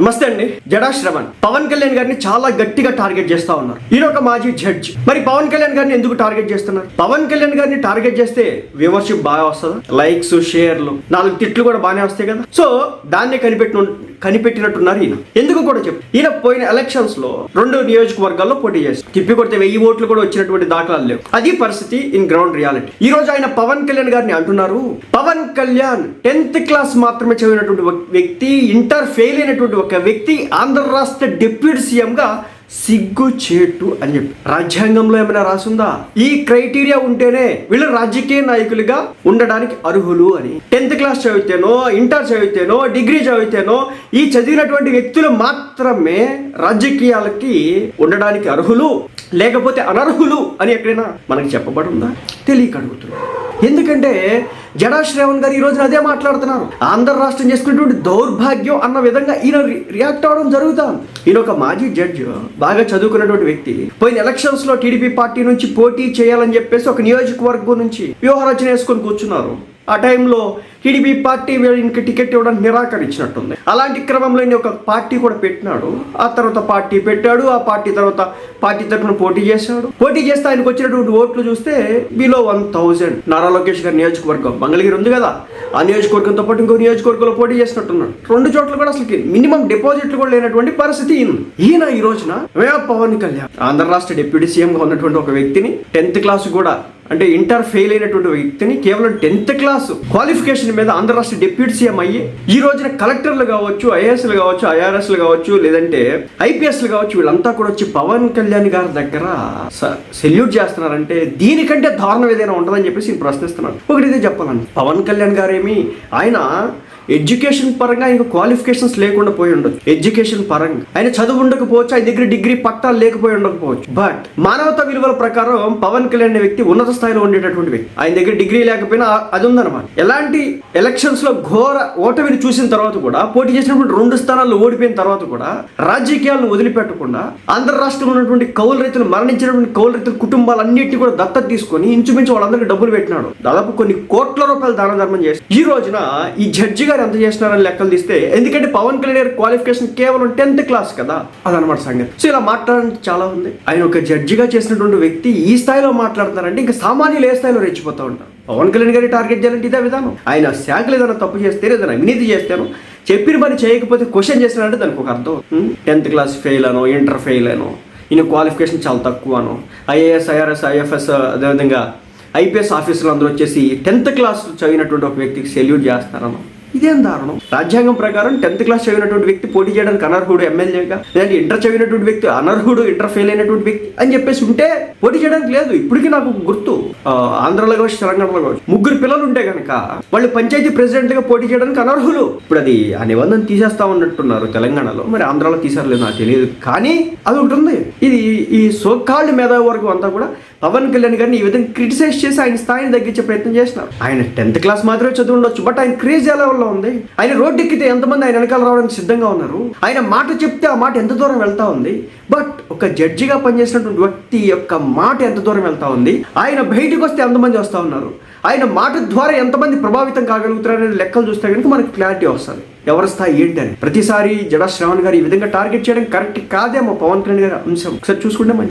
నమస్తే అండి. జడా శ్రవణ్ పవన్ కళ్యాణ్ గారిని చాలా గట్టిగా టార్గెట్ చేస్తా ఉన్నారు. ఈయన ఒక మాజీ జడ్జ్. మరి పవన్ కళ్యాణ్ గారిని ఎందుకు టార్గెట్ చేస్తున్నారు? పవన్ కళ్యాణ్ గారిని టార్గెట్ చేస్తే వ్యూవర్షిప్ బాగా వస్తుందా? లైక్స్ షేర్లు నాలుగు తిట్లు కూడా బాగానే వస్తాయి కదా? సో దాన్ని కనిపెట్టిన కనిపెట్టినట్టున్నారు ఈయన. ఎందుకు కూడా చెప్పు. ఈయన పోయిన ఎలక్షన్స్లో రెండు నియోజకవర్గాల్లో పోటీ చేశారు తిప్పి కొడితే వెయ్యి ఓట్లు కూడా వచ్చినటువంటి దాఖలాలు లేవు. అది పరిస్థితి ఇన్ గ్రౌండ్ రియాలిటీ. ఈ రోజు ఆయన పవన్ కళ్యాణ్ గారిని అంటున్నారు. పవన్ కళ్యాణ్ టెన్త్ క్లాస్ మాత్రమే చదివినటువంటి ఒక వ్యక్తి ఇంటర్ ఫెయిల్ అయినటువంటి ఒక వ్యక్తి ఆంధ్ర రాష్ట్ర డిప్యూటీ సీఎం గా సిగ్గు చేటు అని చెప్పి. రాజ్యాంగంలో ఏమైనా రాసుందా? ఈ క్రైటీరియా ఉంటేనే వీళ్ళు రాజకీయ నాయకులుగా ఉండడానికి అర్హులు అని. టెన్త్ క్లాస్ చదివితేనో ఇంటర్ చదివితేనో డిగ్రీ చదివితేనో ఈ చదివినటువంటి వ్యక్తులు మాత్రమే రాజకీయాలకి ఉండడానికి అర్హులు లేకపోతే అనర్హులు అని ఎక్కడైనా మనకి చెప్పబడి ఉందా? తెలియక అడుగుతున్నాం ఎందుకంటే జడా శ్రావణ్ గారు ఈ రోజున అదే మాట్లాడుతున్నారు. ఆంధ్ర రాష్ట్రం చేసుకున్నటువంటి దౌర్భాగ్యం అన్న విధంగా ఈయన రియాక్ట్ అవ్వడం జరుగుతాం ఈయన ఒక మాజీ జడ్జి బాగా చదువుకున్నటువంటి వ్యక్తి. పోయిన ఎలక్షన్స్లో టీడీపీ పార్టీ నుంచి పోటీ చేయాలని చెప్పేసి ఒక నియోజకవర్గం నుంచి వ్యూహరచన వేసుకొని కూర్చున్నారు. ఆ టైంలో టీడీపీ పార్టీ వీళ్ళకి టికెట్ ఇవ్వడానికి నిరాకరించినట్టుంది. అలాంటి క్రమంలో ఈయన ఒక పార్టీ కూడా పెట్టినాడు. ఆ తర్వాత పార్టీ పెట్టాడు ఆ పార్టీ తర్వాత పార్టీ తరఫున పోటీ చేశాడు. పోటీ చేస్తే ఆయనకు వచ్చినటువంటి ఓట్లు చూస్తే below one thousand Nara Lokesh గారి నియోజకవర్గం మంగళగిరి ఉంది కదా ఆ నియోజకవర్గంతో పాటు ఇంకో నియోజకవర్గంలో పోటీ చేసినట్టున్నాడు. రెండు చోట్ల కూడా అసలు మినిమం డిపాజిట్లు కూడా లేనటువంటి పరిస్థితి ఈయన. ఈయన ఈ రోజున వే పవన్ కళ్యాణ్. ఆంధ్ర రాష్ట్ర డిప్యూటీ సీఎంగా ఉన్నటువంటి ఒక వ్యక్తిని టెన్త్ క్లాస్ కూడా అంటే ఇంటర్ ఫెయిల్ అయినటువంటి వ్యక్తిని కేవలం టెన్త్ క్లాస్ క్వాలిఫికేషన్ మీద ఆంధ్ర రాష్ట్ర డిప్యూటీ సీఎం అయ్యి ఈ రోజున కలెక్టర్లు కావచ్చు ఐఏఎస్లు కావచ్చు ఐఆర్ఎస్లు కావచ్చు లేదంటే ఐపీఎస్లు కావచ్చు వీళ్ళంతా కూడా వచ్చి పవన్ కళ్యాణ్ గారి దగ్గర సెల్యూట్ చేస్తున్నారంటే దీనికంటే దారుణం ఏదైనా ఉంటుందని చెప్పేసి నేను ప్రశ్నిస్తున్నాను. ఒకటి ఇదే చెప్పాలండి. పవన్ కళ్యాణ్ గారేమి ఆయన ఎడ్యుకేషన్ పరంగా ఇంకా క్వాలిఫికేషన్స్ లేకుండా పోయి ఉండొచ్చు. ఎడ్యుకేషన్ పరంగా. ఆయన చదువు ఉండకపోవచ్చు ఆయన దగ్గర డిగ్రీ పట్టాలు లేకపోయి ఉండకపోవచ్చు. బట్ మానవతా విలువల ప్రకారం పవన్ కళ్యాణ్ అనే వ్యక్తి ఉన్నత స్థాయిలో ఉండేటటువంటి ఆయన దగ్గర డిగ్రీ లేకపోయినా అది ఉందన్నమాట. ఎలాంటి ఎలక్షన్స్లో ఘోర ఓటమిని చూసిన తర్వాత కూడా పోటీ చేసినటువంటి రెండు స్థానాల్లో ఓడిపోయిన తర్వాత కూడా రాజకీయాలను వదిలిపెట్టకుండా ఆంధ్ర రాష్ట్రంలో ఉన్నటువంటి కౌలు రైతులు మరణించినటువంటి కౌలు రైతుల కుటుంబాలన్నింటినీ కూడా దత్తత తీసుకొని ఇంచుమించు వాళ్ళందరికీ డబ్బులు పెట్టినాడు. దాదాపు కొన్ని కోట్ల రూపాయలు దాన ధర్మం చేసి ఈ రోజున ఈ జడ్జి గారు ఎంత చేస్తున్నారని లెక్కలు తీస్తే ఎందుకంటే పవన్ కళ్యాణ్ గారి క్వాలిఫికేషన్ కేవలం టెన్త్ క్లాస్ కదా అదనమాట సంగతి. సో ఇలా మాట్లాడడానికి చాలా ఉంది. ఆయన ఒక జడ్జిగా చేసినటువంటి వ్యక్తి ఈ స్థాయిలో మాట్లాడతారంటే ఇంకా సామాన్యులు ఏ స్థాయిలో రెచ్చిపోతూ ఉంటారు పవన్ కళ్యాణ్ గారి టార్గెట్ చేయాలంటే ఇదే విధానం. ఆయన శాఖలు ఏదైనా తప్పు చేస్తే ఏదైనా అవినీతి చేస్తాను చెప్పిన పని చేయకపోతే క్వశ్చన్ చేసినారంటే దానికి ఒక అర్థం. టెన్త్ క్లాస్ ఫెయిల్ అనో ఇంటర్ ఫెయిల్ అనో ఈయన క్వాలిఫికేషన్ చాలా తక్కువ అనో ఐఏఎస్ ఐఆర్ఎస్ ఐఎఫ్ఎస్ అదేవిధంగా ఐపీఎస్ ఆఫీసులు అందరూ వచ్చేసి టెన్త్ క్లాస్ చదివినటువంటి ఒక వ్యక్తికి సెల్యూట్ చేస్తారనో. ఇదేం దారుణం? రాజ్యాంగం ప్రకారం టెన్త్ క్లాస్ చదివినటువంటి వ్యక్తి పోటీ చేయడానికి అనర్హుడు ఎమ్మెల్యేగా? లేదంటే ఇంటర్ చదివినటువంటి వ్యక్తి అనర్హుడు ఇంటర్ ఫెయిల్ అయినటువంటి వ్యక్తి అని చెప్పేసి ఉంటే పోటీ చేయడానికి లేదు. ఇప్పటికీ నాకు గుర్తు. ఆంధ్రలో కావచ్చు తెలంగాణలో కావచ్చు ముగ్గురు పిల్లలు ఉంటే కనుక వాళ్ళు పంచాయతీ ప్రెసిడెంట్గా పోటీ చేయడానికి అనర్హులు. ఇప్పుడు అది ఆ నిబంధన తీసేస్తా ఉన్నట్టున్నారు తెలంగాణలో. మరి ఆంధ్రాలో తీసారలేదు నాకు తెలియదు. కానీ అది ఒకటి ఉంది. ఇది ఈ సోకాళ్ళు మేధావి వర్గం అంతా కూడా పవన్ కళ్యాణ్ గారిని ఈ విధంగా క్రిటిసైజ్ చేసి ఆయన స్థాయిని తగ్గించే ప్రయత్నం చేస్తున్నారు. ఆయన టెన్త్ క్లాస్ మాత్రమే చదువు ఉండొచ్చు బట్ ఆయన క్రేజ్ ఎలా లెవెల్లో ఉంది? ఆయన రోడ్డు ఎక్కితే ఎంతమంది ఆయన వెనకాల రావడానికి సిద్ధంగా ఉన్నారు? ఆయన మాట చెప్తే ఆ మాట ఎంత దూరం వెళ్తా ఉంది? బట్ ఒక జడ్జిగా పనిచేసినటువంటి వ్యక్తి యొక్క మాట ఎంత దూరం వెళ్తా ఉంది? ఆయన బయటకు వస్తే ఎంతమంది వస్తూ ఉన్నారు? ఆయన మాట ద్వారా ఎంతమంది ప్రభావితం కాగలుగుతారనే లెక్కలు చూస్తే కనుక మనకి క్లారిటీ వస్తుంది. ఎవరి స్థాయి ఏంటి అని. ప్రతిసారి జడా శ్రావణ్ గారు ఈ విధంగా టార్గెట్ చేయడం కరెక్ట్ కాదేమో పవన్ కళ్యాణ్ గారి అంశం. ఒకసారి చూసుకుంటే మంచి